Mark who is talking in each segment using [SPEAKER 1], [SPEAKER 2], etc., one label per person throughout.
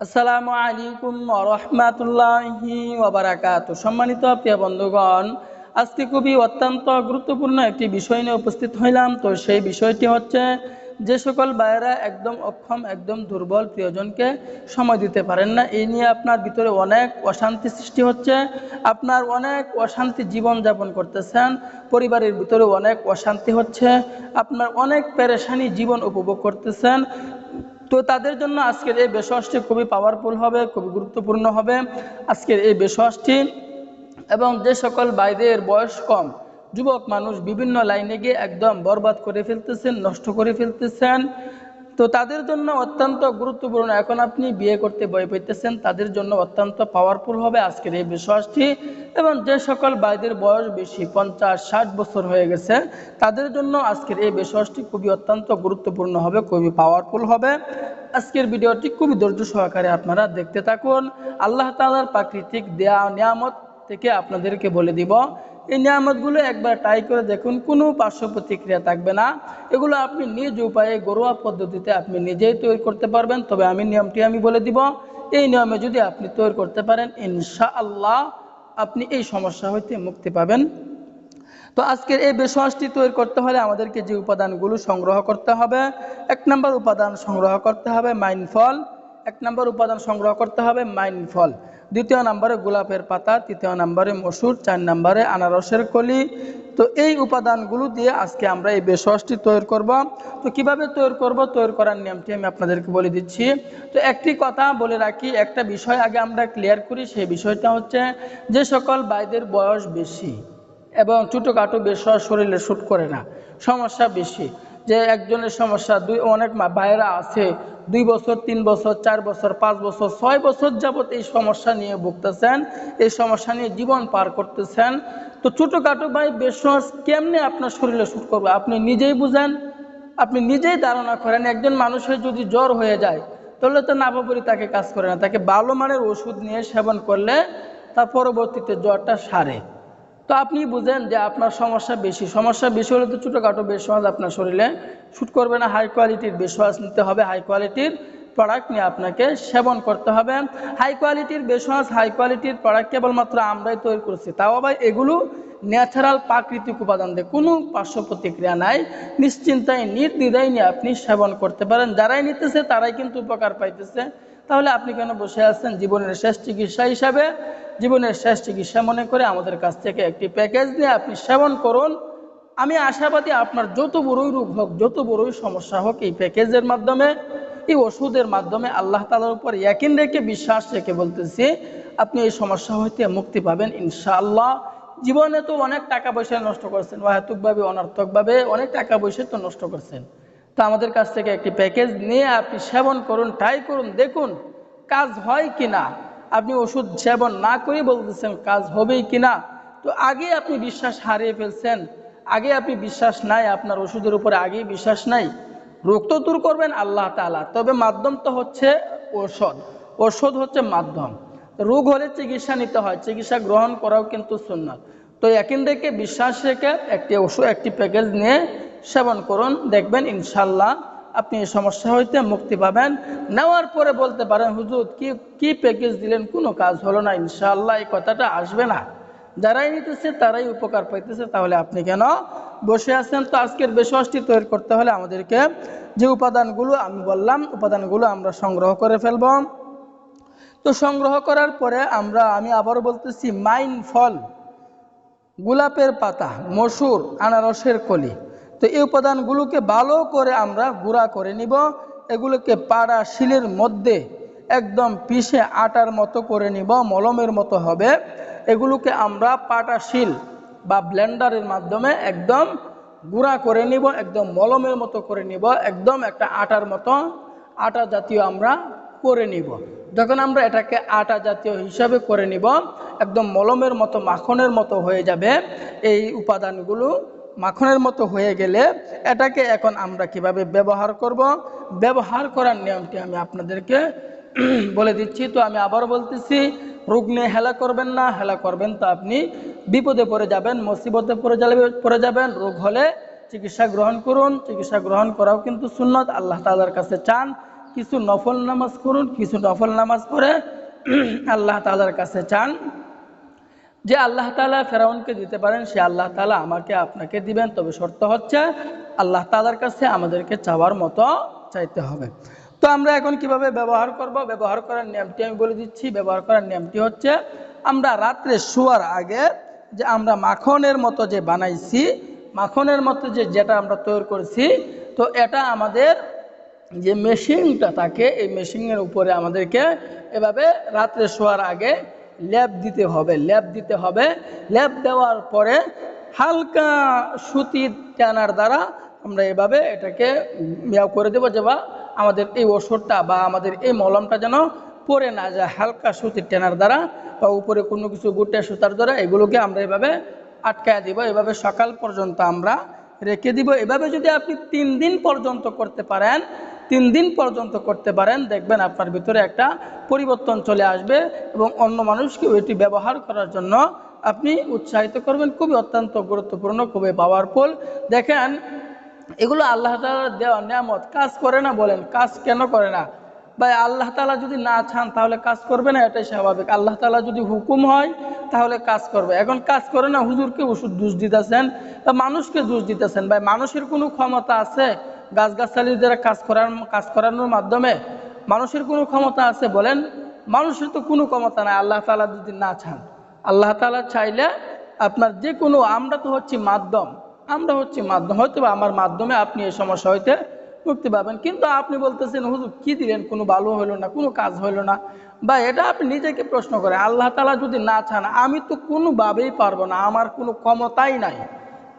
[SPEAKER 1] আসসালামু আলাইকুম রহমাতুল্লাহি ওবারাকাত সম্মানিত প্রিয় বন্ধুগণ, আজকে খুবই অত্যন্ত গুরুত্বপূর্ণ একটি বিষয় নিয়ে উপস্থিত হইলাম। তো সেই বিষয়টি হচ্ছে, যে সকল ভাইয়েরা একদম অক্ষম, একদম দুর্বল প্রিয়জনকে সময় দিতে পারেন না, এই নিয়ে আপনার ভিতরে অনেক অশান্তি সৃষ্টি হচ্ছে। আপনার অনেক অশান্তি জীবন যাপন করতেছেন, পরিবারের ভিতরে অনেক অশান্তি হচ্ছে। আপনার অনেক পেরেশানি জীবন উপভোগ করতেছেন। তো তাদের জন্য আজকের এই বেশসটি খুবই পাওয়ারফুল হবে, খুবই গুরুত্বপূর্ণ হবে। আজকের এই বেশসটি এবং যে সকল বাইদের বয়স কম, যুবক মানুষ বিভিন্ন লাইনে গিয়ে একদম বরবাদ করে ফেলতেছেন, নষ্ট করে ফেলতেছেন। তো তাদের জন্য অত্যন্ত গুরুত্বপূর্ণ। এখন আপনি বিয়ে করতে ভয় পেতেছেন তাদের জন্য অত্যন্ত পাওয়ারফুল হবে আজকের এই বিশ্বাসটি। এবং যে সকল ভাইদের বয়স বেশি, পঞ্চাশ, ষাট বছর হয়ে গেছে, তাদের জন্য আজকের এই বিশ্বাসটি খুবই অত্যন্ত গুরুত্বপূর্ণ হবে, খুবই পাওয়ারফুল হবে। আজকের ভিডিওটি খুবই ধৈর্য সহকারে আপনারা দেখতে থাকুন। আল্লাহ তালার প্রাকৃতিক দেয়া নিয়ামত থেকে আপনাদেরকে বলে দিব। এই নিয়ামতগুলো একবার ট্রাই করে দেখুন, কোনো পার্শ্ব প্রতিক্রিয়া থাকবে না। এগুলো আপনি নিজ উপায়ে, ঘরোয়া পদ্ধতিতে আপনি নিজেই তৈরি করতে পারবেন। তবে আমি নিয়মটি আমি বলে দিব, এই নিয়মে যদি আপনি তৈরি করতে পারেন ইনশা আল্লাহ আপনি এই সমস্যা হইতে মুক্তি পাবেন। তো আজকের এই বেশওয়াজটি তৈরি করতে হলে আমাদেরকে যে উপাদানগুলো সংগ্রহ করতে হবে, এক নম্বর উপাদান সংগ্রহ করতে হবে মাইন ফল এক নম্বর উপাদান সংগ্রহ করতে হবে মাইন ফল দ্বিতীয় নম্বরে গোলাপের পাতা, তৃতীয় নম্বরে মসুর, চার নম্বরে আনারসের কলি। তো এই উপাদানগুলো দিয়ে আজকে আমরা এই বেশওয়াজটি তৈরি করব। তো কীভাবে তৈরি করব? তৈরি করার নিয়মটি আমি আপনাদেরকে বলে দিচ্ছি। তো একটি কথা বলে রাখি, একটা বিষয় আগে আমরা ক্লিয়ার করি, সেই বিষয়টা হচ্ছে যে সকল বাইদের বয়স বেশি এবং ছোটোখাটো বেশওয়াজ শরীরে শ্যুট করে না, সমস্যা বেশি। যে একজনের সমস্যা, দুই অনেক ভাইয়েরা আছে, দুই বছর, তিন বছর, চার বছর, পাঁচ বছর, ছয় বছর যাবত এই সমস্যা নিয়ে ভুগতেছেন, এই সমস্যা নিয়ে জীবন পার করতেছেন। তো ছোটোখাটো ভাই বেশওয়াজ কেমনে আপনার শরীরে শ্যুট করবে? আপনি নিজেই বুঝেন, আপনি নিজেই ধারণা করেন, একজন মানুষের যদি জ্বর হয়ে যায়, তাহলে তো নাভাবরি তাকে কাজ করে না, তাকে ভালো মানের ওষুধ নিয়ে সেবন করলে তার পরবর্তীতে জ্বরটা সারে। তো আপনি বুঝেন যে আপনার সমস্যা বেশি। সমস্যা বেশি হলে তো ছোটোখাটো বেশওয়াজ আপনার শরীরে শ্যুট করবে না। হাই কোয়ালিটির বেশওয়াজ নিতে হবে। হাই কোয়ালিটির প্রোডাক্ট নিয়ে আপনাকে সেবন করতে হবে। হাই কোয়ালিটির বেশওয়াজ হাই কোয়ালিটির প্রোডাক্ট কেবলমাত্র আমরাই তৈরি করছি। তাও আবার এগুলো ন্যাচারাল প্রাকৃতিক উপাদান দিয়ে। কোনো পার্শ্ব প্রতিক্রিয়া নাই। নিশ্চিন্তায়, নির্দ্বিধায় নিয়ে আপনি সেবন করতে পারেন। যারাই নিতেছে তারাই কিন্তু উপকার পাইতেছে। তাহলে আপনি কেন বসে আছেন? জীবনের শেষ চিকিৎসা হিসাবে জীবনের শেষ চিকিৎসা মনে করে আমাদের কাছ থেকে একটি প্যাকেজ নিয়ে আপনি সেবন করুন। আমি আশাবাদী আপনার যত বড়ই রোগ হোক, যত বড়ই সমস্যা হোক, এই প্যাকেজের মাধ্যমে, এই ওষুধের মাধ্যমে আল্লাহ তালার উপর একিন রেখে বিশ্বাস রেখে বলতেছি, আপনি এই সমস্যা হইতে মুক্তি পাবেন ইনশাআল্লাহ। জীবনে তো অনেক টাকা পয়সা নষ্ট করছেন অহেতুকভাবে অনার্থকভাবে অনেক টাকা পয়সা তো নষ্ট করছেন। তো আমাদের কাছ থেকে একটি প্যাকেজ নিয়ে আপনি সেবন করুন ট্রাই করুন, দেখুন কাজ হয় কি না আপনি ওষুধ সেবন না করে বলতেছেন কাজ হবেই কি না তো আগে আপনি বিশ্বাস হারিয়ে ফেলছেন। আগে আপনি বিশ্বাস নাই, আপনার ওষুধের উপরে আগেই বিশ্বাস নাই। রোগ তো দূর করবেন আল্লাহ তালা তবে মাধ্যম তো হচ্ছে ঔষধ। ওষুধ হচ্ছে মাধ্যম। রোগ হলে চিকিৎসা নিতে হয়, চিকিৎসা গ্রহণ করাও কিন্তু সুন্নত। তো একিন থেকে বিশ্বাস রেখে একটি ওষুধ, একটি প্যাকেজ নিয়ে সেবন করুন, দেখবেন ইনশাল্লাহ আপনি এই সমস্যা হইতে মুক্তি পাবেন। নেওয়ার পরে বলতে পারেন, হুজুর, কি কি প্যাকেজ দিলেন? কোনো কাজ হলো না, ইনশাল্লাহ এই কথাটা আসবে না। যারাই নিতেছে, তারাই উপকার পাইতেছে, তাহলে আপনি কেন বসে আছেন? তো আজকের বেশওয়াজটি তৈরি করতে হলে আমাদেরকে যে উপাদানগুলো আমি বললাম, উপাদানগুলো আমরা সংগ্রহ করে ফেলব। তো সংগ্রহ করার পরে আমরা, আমি আবারও বলতেছি মাইন ফল গোলাপের পাতা, মসুর, আনারসের কলি। তো এই উপাদানগুলোকে ভালো করে আমরা গুঁড়া করে নিব। এগুলোকে পাড়া শিলের মধ্যে একদম পিষে আটার মতো করে নিব, মলমের মতো হবে। এগুলোকে আমরা পাটা শিল বা ব্লেন্ডারের মাধ্যমে একদম গুঁড়া করে নিব, একদম মলমের মতো করে নিব, একদম একটা আটার মতো। আটা জাতীয় আমরা করে নিব। যখন আমরা এটাকে আটা জাতীয় হিসাবে করে নিব, একদম মলমের মতো, মাখনের মতো হয়ে যাবে এই উপাদানগুলো। মাখনের মতো হয়ে গেলে এটাকে এখন আমরা কীভাবে ব্যবহার করব? ব্যবহার করার নিয়মটি আমি আপনাদেরকে বলে দিচ্ছি। তো আমি আবার বলতেছি রোগ নিয়ে হেলা করবেন না, হেলা করবেন তো আপনি বিপদে পড়ে যাবেন, মুসিবতে পড়ে যাবে, পড়ে যাবেন। রোগ হলে চিকিৎসা গ্রহণ করুন, চিকিৎসা গ্রহণ করাও কিন্তু সুন্নত। আল্লাহ তালার কাছে চান কিছু নফল নামাজ করুন কিছু নফল নামাজ পড়ে আল্লাহ তালার কাছে চান যে আল্লাহ তালা ফেরাউনকে দিতে পারেন, সে আল্লাহ তালা আমাকে আপনাকে দিবেন। তবে শর্ত হচ্ছে, আল্লাহ তালার কাছে আমাদেরকে চাওয়ার মতো চাইতে হবে। তো আমরা এখন কীভাবে ব্যবহার করব? ব্যবহার করার নিয়মটি আমি বলে দিচ্ছি। ব্যবহার করার নিয়মটি হচ্ছে, আমরা রাত্রে শোয়ার আগে যে আমরা মাখনের মতো যে বানাইছি, মাখনের মতো যে যেটা আমরা তৈরি করেছি, তো এটা আমাদের যে মেশিনটা থাকে, এই মেশিনের উপরে আমাদেরকে এভাবে রাত্রে শোয়ার আগে ল্যাপ দিতে হবে, ল্যাপ দিতে হবে। ল্যাব দেওয়ার পরে হালকা সুতি টানার দ্বারা আমরা এভাবে এটাকে মিয়াও করে দেবো যে বা আমাদের এই ওষুধটা বা আমাদের এই মলমটা যেন পরে না যায়। হালকা সুতির টানার দ্বারা বা উপরে কোনো কিছু গুটে সুতার দ্বারা এগুলোকে আমরা এভাবে আটকায় দিব। এভাবে সকাল পর্যন্ত আমরা রেখে দিব। এভাবে যদি আপনি তিন দিন পর্যন্ত করতে পারেন, তিন দিন পর্যন্ত করতে পারেন, দেখবেন আপনার ভিতরে একটা পরিবর্তন চলে আসবে এবং অন্য মানুষকে এটি ব্যবহার করার জন্য আপনি উৎসাহিত করবেন। খুবই অত্যন্ত গুরুত্বপূর্ণ, খুবই পাওয়ারফুল দেখেন, এগুলো আল্লাহ তালার দেওয়া নিয়ামত। কাজ করে না বলেন, কাজ কেন করে না? ভাই, আল্লাহ তালা যদি না চান, তাহলে কাজ করবে না, এটাই স্বাভাবিক। আল্লাহ তালা যদি হুকুম হয়, তাহলে কাজ করবে। এখন কাজ করে না, হুজুরকে ওষুধ দোষ দিতেছেন, বা মানুষকে দোষ দিতেছেন। ভাই, মানুষের কোনো ক্ষমতা আছে গাছগাছালি দ্বারা কাজ করার, কাজ করানোর মাধ্যমে? মানুষের কোনো ক্ষমতা আছে বলেন? মানুষের তো কোনো ক্ষমতা নাই, আল্লাহ তালা যদি না চান। আল্লাহ তালা চাইলে আপনার যে কোনো আমরা তো হচ্ছি মাধ্যম, আমরা হচ্ছি মাধ্যম হয়তো বা আমার মাধ্যমে আপনি এই সমস্যা হইতে মুক্তি পাবেন কিন্তু আপনি বলতেছেন, হুজুর, কি দিলেন? কোনো ভালো হইল না, কোনো কাজ হইল না। বা এটা আপনি নিজেকে প্রশ্ন করেন, আল্লাহ তালা যদি না চান, আমি তো কোনোভাবেই পারব না। আমার কোনো ক্ষমতাই নাই।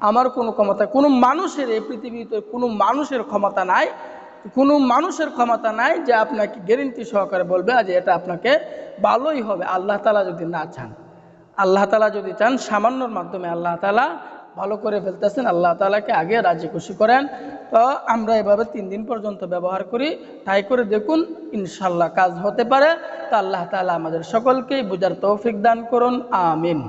[SPEAKER 1] আমার কোনো ক্ষমতা, কোনো মানুষের এই পৃথিবীতে কোনো মানুষের ক্ষমতা নাই। কোনো মানুষের ক্ষমতা নাই যে আপনাকে গ্যারেন্টি সহকারে বলবে যে এটা আপনাকে ভালোই হবে। আল্লাহ তালা যদি না চান, আল্লাহ তালা যদি চান, সামান্যর মাধ্যমে আল্লাহ তালা ভালো করে ফেলতেছেন, আল্লাহ তালাকে আগে রাজি খুশি করেন। তো আমরা এভাবে তিন দিন পর্যন্ত ব্যবহার করি। তাই করে দেখুন ইনশাল্লাহ কাজ হতে পারে। তো আল্লাহ তালা আমাদের সকলকেই বোঝার তৌফিক দান করুন। আমিন।